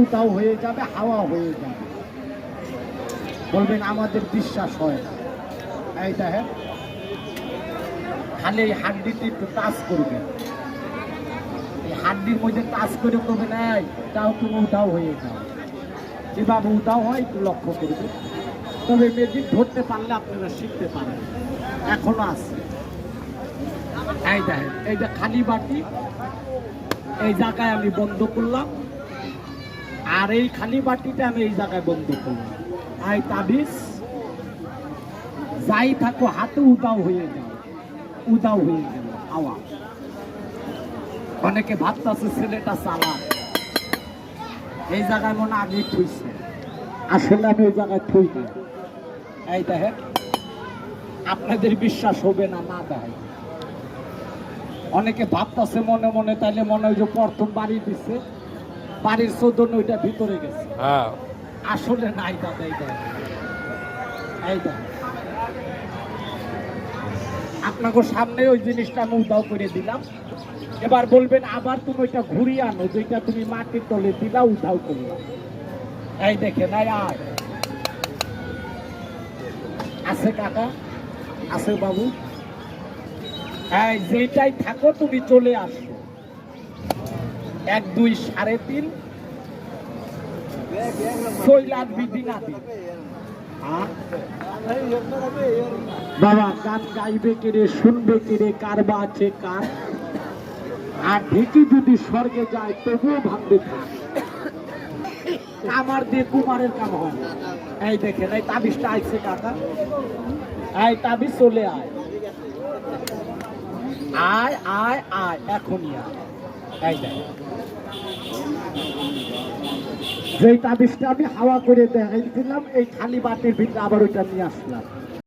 উতাও হয়ে যাবে, হাওয়া হয়ে যাবে। বলবেন, আমাদের বিশ্বাস হয় না। এই দেখেন, খালি হাড্ডিতে একটু টাচ করবেন। এই হাড্ডির মধ্যে টাচ করে করবেন এই, তাও তুমি উঠাও হয়ে যাও যেভাবে উঠাও হয়, একটু লক্ষ্য করবে তবে ম্যাজিক ধরতে পারলে আপনারা শিখতে পারেন। এখনও আছে। এই দেখেন, এই যে খালি বাটি, এই জায়গায় আমি বন্ধ করলাম। আর এই খালি বাটিটা আমি এই জায়গায় বন্ধ করলাম। আই তাবিজ, যাই থাকো, হাতে উদাও হয়ে যাও। উদাও হয়ে গেল আওয়াজ অনেকে ভাবতেছে ছেলেটা চালা এই জায়গায় মনে আগে থুইছে। আসলে আমি ওই জায়গায় থুই না এই দেখেন, আপনাদের বিশ্বাস হবে না না দেয় অনেকে ভাবতেছে মনে মনে, তাইলে মনে হয় যে প্রথম বাড়ি দিচ্ছে বাড়ির চোদন ওইটা ভিতরে গেছে। হ্যাঁ। আসলে নাই দাদা এই দেখেন আপনাকে সামনে ওই জিনিসটা আমি উদাও করে দিলাম। এবার বলবেন আবার তুমি ওইটা ঘুরিয়ে আনো যেটা তুমি মাটির তলে দিলা উধাও করলাম এই দেখেন এই আর আছে কাকা? আছে বাবু? এই যেটাই থাকো তুমি চলে আসো। এক, দুই, সাড়ে তিন। ছয় লাখ বিধি না দিন হ্যাঁ? বাবা, গান গাইবে কেড়ে শুনবে কেড়ে কার বা আছে কার? আর ঢেকি যদি স্বর্গে যায়, তবুও ভাববে থাক আমার দিয়ে কুমারের কাম হয়। এই দেখেন, এই তাবিজটা আইছে কাকা এই তাবিজ চলে আয়। আয় আয় আয়, এখনই আয়। যেই তাবিজটা আমি হাওয়া করে দেখাইছিলাম এই খালি বাটির ভিতরে আবার ওইটা নিয়ে আসলাম।